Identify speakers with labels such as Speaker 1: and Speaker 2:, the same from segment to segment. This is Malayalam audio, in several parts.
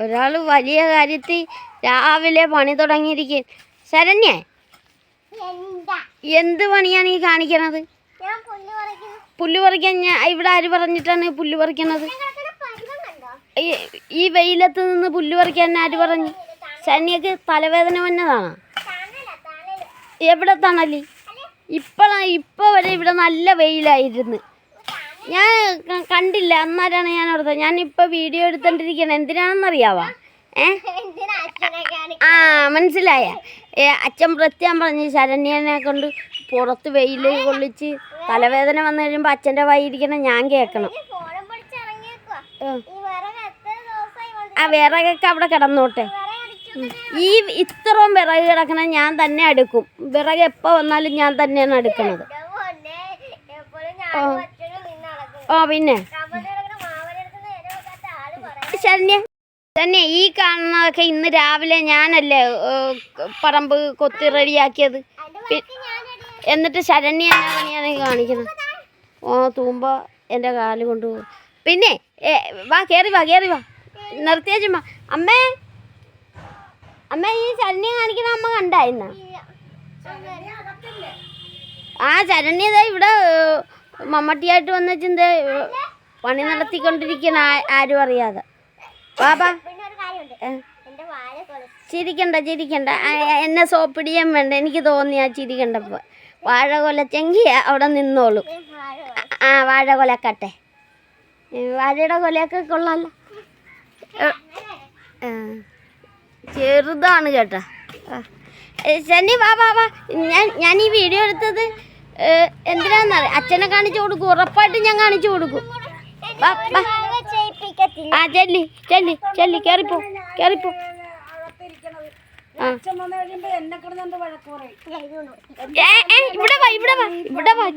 Speaker 1: ഒരാൾ വലിയ കാര്യത്തിൽ രാവിലെ പണി തുടങ്ങിയിരിക്കും. ശരണ്യേ
Speaker 2: എന്താ?
Speaker 1: പണിയാണ് ഈ കാണിക്കണത്?
Speaker 2: പുല്ല്
Speaker 1: പറിക്കാൻ ഞാൻ ഇവിടെ ആര് പറഞ്ഞിട്ടാണ് പുല്ല് പറിക്കണത്? ഈ- വെയിലത്ത് നിന്ന് പുല്ല് പറിക്കാൻ ആര് പറഞ്ഞു? ശരണ്യക്ക് തലവേദന വന്നതാണോ? എവിടെ തണലി? ഇപ്പോഴാണ് ഇപ്പോൾ വരെ ഇവിടെ നല്ല വെയിലായിരുന്നു. ഞാൻ കണ്ടില്ല. അന്നേരമാണ് ഞാൻ ഓർത്തത്. ഇപ്പൊ വീഡിയോ എടുത്തോണ്ടിരിക്കണം എന്തിനാണെന്നറിയാവാ? ഏ? ആ മനസ്സിലായ. ഏ, അച്ഛൻ പ്രത്യേകം പറഞ്ഞു ശരണ്യനെ കൊണ്ട് പുറത്ത് വെയിൽ കൊള്ളിച്ച് തലവേദന വന്നു കഴിയുമ്പോൾ അച്ഛന്റെ വായിരിക്കണം ഞാൻ കേൾക്കണം. ആ. വിറകൊക്കെ അവിടെ കിടന്നോട്ടെ. ഈ ഇത്രയും വിറക് കിടക്കണ ഞാൻ തന്നെ അടുക്കും. വിറക് എപ്പോ വന്നാലും ഞാൻ തന്നെയാണ് അടുക്കുന്നത്
Speaker 2: പൊന്നെ എപ്പോഴും ഞാനും അച്ഛനും നിന്ന് നടക്കും
Speaker 1: ഓ പിന്നെ. ശരണ്യ തന്നെ ഈ കാണുന്നതൊക്കെ ഇന്ന് രാവിലെ ഞാനല്ലേ പറമ്പ് കൊത്തി റെഡിയാക്കിയത്? എന്നിട്ട് ശരണ്യ പണിയാണ് കാണിക്കുന്നത് ഓ തൂമ്പ എന്റെ കാൽ കൊണ്ടുപോകും പിന്നെ വാ കയറി വാ കയറി വാ. നിർത്തിയാച്ചു അമ്മേ അമ്മ ഈ ശരണ്യ കാണിക്കുന്ന അമ്മ കണ്ടായിരുന്ന? ആ ചരണ്യത ഇവിടെ മമ്മട്ടിയായിട്ട് വന്നിട്ടുണ്ട് പണി നടത്തിക്കൊണ്ടിരിക്കണ ആരും അറിയാതെ.
Speaker 2: കൊലച്ചു
Speaker 1: ചിരിക്കണ്ട ചിരിക്കണ്ട. എന്നെ സോപ്പിടിയാൻ വേണ്ട. എനിക്ക് തോന്നി ആ ചിരിക്കണ്ടപ്പോൾ വാഴ ചെങ്കി അവിടെ നിന്നോളൂ. ആ വാഴ കൊലക്കട്ടെ. വാഴയുടെ കൊലയൊക്കെ കൊള്ളാലോ. ചെറുതാണ് കേട്ടാ. ശനി വാ വാ വാ. ഞാൻ ഞാൻ ഈ വീഡിയോ എടുത്തത് എന്തിനാന്നറിയാം? അച്ഛനെ കാണിച്ചു കൊടുക്കും. ഉറപ്പായിട്ടും ഞാൻ കാണിച്ചു കൊടുക്കും. ആ ചെല്ലി ചെല്ലി ചെല്ലി കയറിപ്പോ കയറിപ്പോ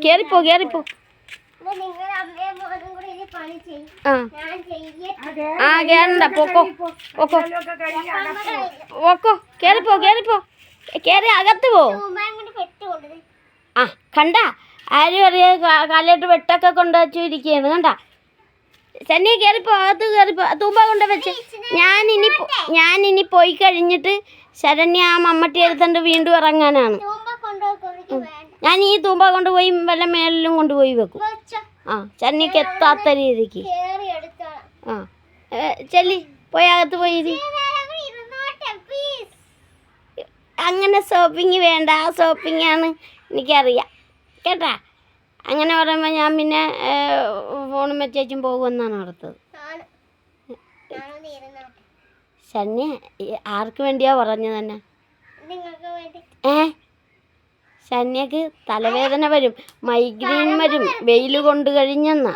Speaker 1: കേറിപ്പോ കേറിപ്പോ. ആ. കേറണ്ട. പോക്കോ പോക്കോ പോക്കോ കേറിപ്പോ കേറിപ്പോ. കേറി അകത്ത് പോ. ആ കണ്ട? ആര് അറിയാ കാലിട്ട് വെട്ടൊക്കെ കൊണ്ട് വെച്ചിരിക്കുകയാണ് കണ്ട? ചെന്നൈ കയറിപ്പോ അകത്ത് കയറിപ്പോ തൂമ്പ കൊണ്ട് വെച്ച്. ഞാൻ ഇനി ഞാൻ ഇനി പോയി കഴിഞ്ഞിട്ട് ശരണ്യ ആ മമ്മട്ടി എടുത്തുകൊണ്ട് വീണ്ടും ഇറങ്ങാനാണ്. ഞാൻ ഈ തൂമ്പ കൊണ്ടുപോയി വല്ല മേളിലും കൊണ്ടുപോയി വെക്കും. ആ ചന്നിക്ക് എത്താത്ത രീതിക്ക്. ആ ചെല്ലി പോയി അകത്ത് പോയി അങ്ങനെ ഷോപ്പിംഗ് വേണ്ട ആ ഷോപ്പിംഗ് ആണ്. എനിക്കറിയാം. കേട്ടാ? അങ്ങനെ പറയുമ്പോൾ ഞാൻ പിന്നെ ഫോണും വെച്ചേച്ചും പോകുമെന്നാണ് ഓർത്തത്.
Speaker 2: ഇരുന്നോട്ടെ
Speaker 1: ശന്യ ആർക്ക് വേണ്ടിയാ പറഞ്ഞു തന്നെ ഏ? ശന്യക്ക് തലവേദന വരും. മൈഗ്രെയിൻ വരും. വെയിൽ കൊണ്ട് കഴിഞ്ഞെന്നാ.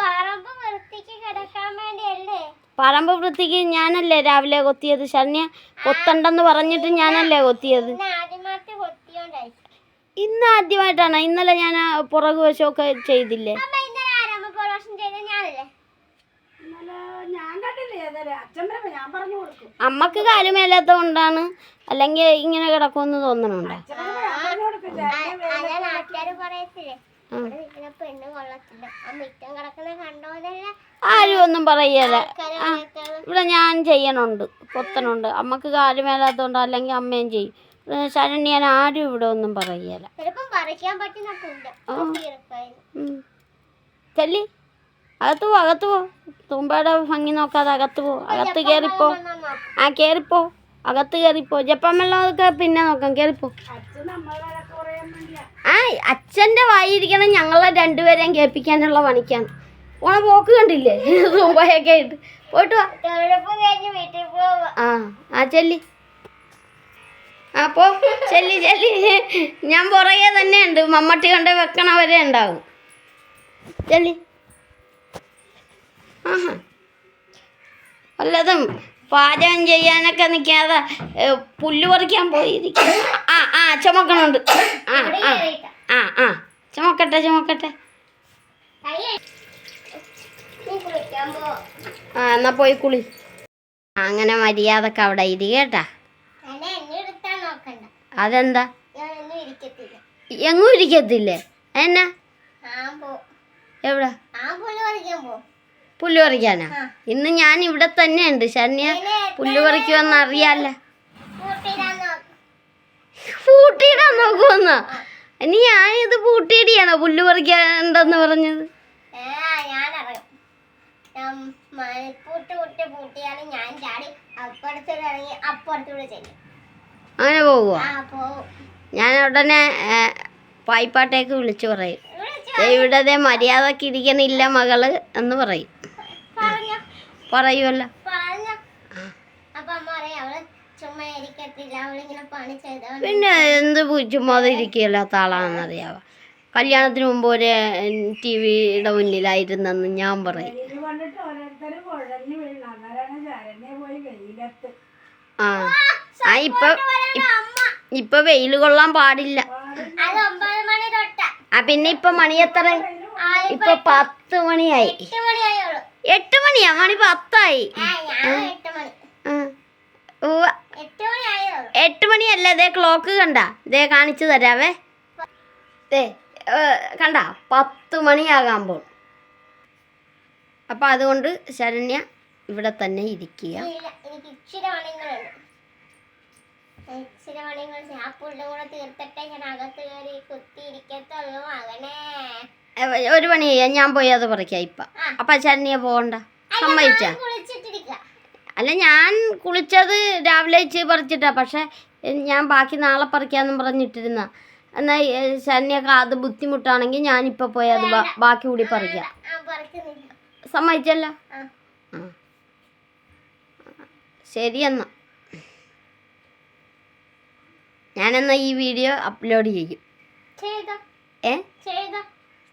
Speaker 2: പറമ്പ് വൃത്തിക്ക്
Speaker 1: ഞാനല്ലേ രാവിലെ കൊത്തിയത്? ശന്യ കൊത്തണ്ടെന്ന് പറഞ്ഞിട്ട് ഞാനല്ലേ കൊത്തിയത്?
Speaker 2: ഇന്ന്
Speaker 1: ആദ്യമായിട്ടാണ്? ഇന്നലെ ഞാൻ പുറകു വശമൊക്കെ ചെയ്തില്ലേ? അമ്മയ്ക്ക് കാര്യമേലാത്ത കൊണ്ടാണ് അല്ലെങ്കിൽ ഇങ്ങനെ കിടക്കുമെന്ന് തോന്നണുണ്ടോ? ആരും ഒന്നും പറയല ഇവിടെ ഞാൻ ചെയ്യണുണ്ട്. കൊത്തനുണ്ട് അമ്മയ്ക്ക് കാര്യമേലാത്തോണ്ട് അല്ലെങ്കിൽ അമ്മയും ചെയ്യും. ശരണ്യൻ ആരും ഇവിടെ ഒന്നും പറയല. ചെല്ലി. അകത്ത് പോ അകത്ത് പോ. തുമ്പയുടെ ഭംഗി നോക്കാതെ അകത്ത് പോ. അകത്ത് കയറിപ്പോ ആ കയറിപ്പോ അകത്ത് കയറിപ്പോ ജപ്പാൻ വെള്ളമൊക്കെ പിന്നെ നോക്കാം. കയറിപ്പോ ആ അച്ഛന്റെ വായിരിക്കണം ഞങ്ങളെ രണ്ടുപേരെയും കേൾപ്പിക്കാനുള്ള പണിക്കാണ്. ഓണ പോക്ക് കണ്ടില്ലേ? തുമ്പയൊക്കെ ആയിട്ട് പോയിട്ട് ആ ആ ചെല്ലി. പോ ചെല്ലി ചെല്ലി. ഞാൻ പുറകെ തന്നെ ഉണ്ട്. മമ്മട്ടി കൊണ്ട് വെക്കണ വരെ ഉണ്ടാവും. ചെല്ലി. ആഹാ. വല്ലതും പാചകം ചെയ്യാനൊക്കെ നിൽക്കാതെ പുല്ല് പറിക്കാൻ പോയിരിക്കും ആ ആ ചുമക്കണുണ്ട്. ആ ആ ആ ആ. ചുമക്കട്ടെ ചുമക്കട്ടെ. ആ എന്നാ പോയി കുളി. അങ്ങനെ മര്യാദയ്ക്ക് അവിടെ ഇരി കേട്ടാ
Speaker 2: എന്നെ എന്നെ എടുത്താൻ നോക്കണ്ട
Speaker 1: അതെന്താ? എങ്ങും ഇരിക്കത്തില്ലേ? എന്നാ എവിടെ?
Speaker 2: പുല്ല്
Speaker 1: പറിക്കാനാ? ഇന്ന് ഞാൻ ഇവിടെ തന്നെ ഉണ്ട് ശരണ്യ പുല്ല് പറിക്കുമെന്ന് അറിയാല്ല. പൂട്ടിയിടാൻ നോക്കുമെന്ന? ഇനി ഞാനിത് പൂട്ടിയിടിയാണോ പുല്ല് പറിക്കാണ്ടെന്ന് പറഞ്ഞത്?
Speaker 2: ഞാൻ മണിപ്പൂട്ട് കുട്ടി പൂട്ടിയാലും ഞാൻ ചാടി അപ്പുറത്തൂടെ ഇറങ്ങി അപ്പുറത്തൂടെ ചെല്ലും.
Speaker 1: അങ്ങനെ പോവുക ഞാൻ ഉടനെ പായ്പാട്ടേക്ക് പായിപ്പാട്ടേക്ക് വിളിച്ചു പറയും. ദേ ഇവിടെ ദേ മര്യാദയ്ക്ക് ഇരിക്കണില്ല മകൾ എന്ന് പറയും.
Speaker 2: പറഞ്ഞോ?
Speaker 1: പറയുമല്ലോ പിന്നെ എന്ത് ചുമ്മാതെ ഇരിക്കുകയില്ലാത്ത ആളാണെന്നറിയാവോ? കല്യാണത്തിന് മുമ്പ് ഒരു ടി വിയുടെ മുന്നിലായിരുന്നെന്ന് ഞാൻ പറയും. ആ. ആ ഇപ്പൊ ഇപ്പൊ വെയിൽ കൊള്ളാൻ പാടില്ല. ആ പിന്നെ ഇപ്പൊ മണി എത്ര? ഇപ്പൊ പത്ത് മണിയായി.
Speaker 2: എട്ട്
Speaker 1: മണിയാ? മണി പത്തായി.
Speaker 2: ഞാൻ എട്ട്
Speaker 1: മണിയല്ല ഇതേ ക്ലോക്ക് കണ്ട. ഇതേ കാണിച്ചു തരാവേ. കണ്ട? പത്ത് മണിയാകാമ്പോൾ അപ്പം അതുകൊണ്ട് ശരണ്യ ഇവിടെ തന്നെ ഇരിക്കുക. ഒരു പണി ചെയ്യാം. ഞാൻ പോയി അത് പറിക്കാം ഇപ്പൊ. അപ്പൊ ശരണ്യ പോകണ്ട. സമ്മതിച്ച.
Speaker 2: ഞാൻ
Speaker 1: അല്ല ഞാൻ കുളിച്ചത് രാവിലെ ഇച്ച് പറിച്ചിട്ടാ. പക്ഷെ ഞാൻ ബാക്കി നാളെ പറിക്കാന്നും പറഞ്ഞിട്ടിരുന്ന. എന്നാൽ ശരണ്യൊക്കെ അത് ബുദ്ധിമുട്ടാണെങ്കിൽ ഞാനിപ്പോൾ പോയി അത് ബാക്കി കൂടി പറിക്കാം.
Speaker 2: ആ
Speaker 1: സമ്മതിച്ചല്ലോ?
Speaker 2: ആ.
Speaker 1: ആ. ശരി എന്നാ. ഞാനെന്നാ ഈ വീഡിയോ അപ്ലോഡ് ചെയ്യും. ഏ?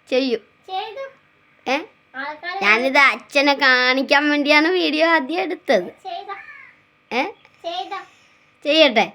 Speaker 1: ചെയ്യും. ഏ? ഞാനിത് അച്ഛനെ കാണിക്കാൻ വേണ്ടിയാണ് വീഡിയോ ആദ്യം എടുത്തത്. ഏ? ചെയ്യട്ടെ?